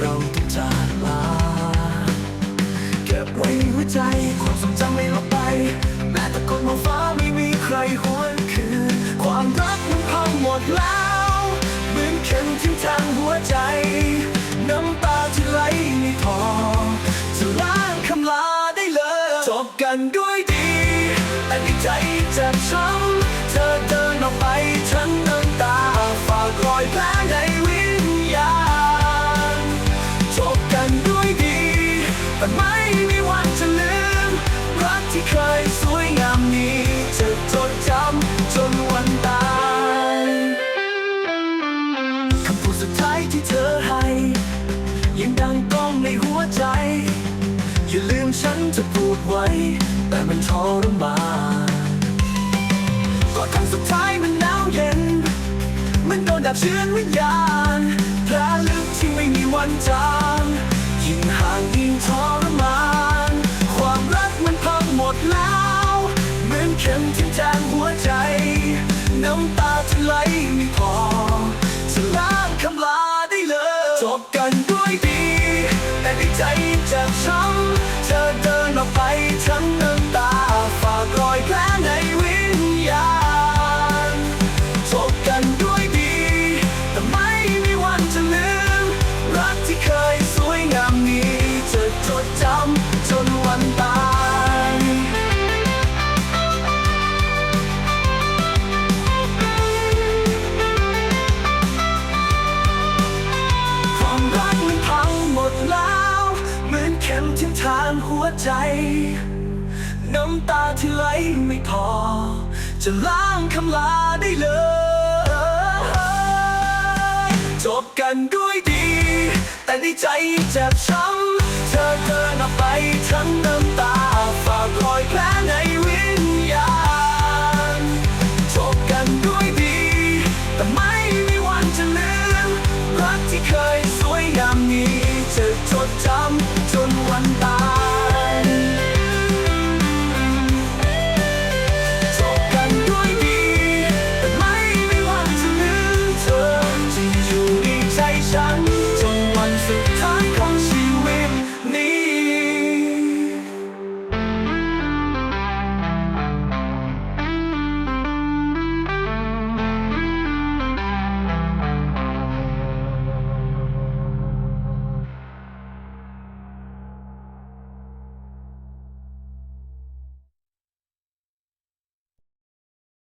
เราต้องจากลาเก็บไว้หัวใจความทรงจำไม่ลบไป แม้ตะโกนมองฟ้าไม่มีใครหวนคืนความรักมันพังหมดแล้วเหมือนเข็มทิ่มทางหัวใจ น้ำตาที่ไหลไม่พอจะล้างคำลาได้เลยจบกันด้วยดี แต่ในใจจะช้ำ วยงามนี้จะจดจำจนวันตายคำพูดสุดท้ายที่เธอให้ยังดังก้องในหัวใจ อย่าลืมฉันจะพูดไว้ แต่มันทรมานกอดครั้งสุดท้ายมันหนาวเย็น มันโดนดับเชื้อวิญญาณแผลลึกที่ไม่มีวันจางยิ่งห่างยิ่งทรมาน เข็มทิ่มแทงหัวใจ น้ำตาที่ไหลไม่พอจะล้างคำลาได้เลยจบกันด้วยดี แต่ในใจเจ็บช้ำเธอเดินออกไปทั้งน้ำตาฝากรอยแผลในวิญญาณจบกันด้วยดี แต่ไม่มีวันจะลืมรักที่เคยางหัวใจ น้ำตาที่ไหลไม่พอ จะล้างคำลาได้เลย จบกันด้วยดี แต่ในใจเจ็บช้ำ เธอเดินออกไปทั้ง Listen.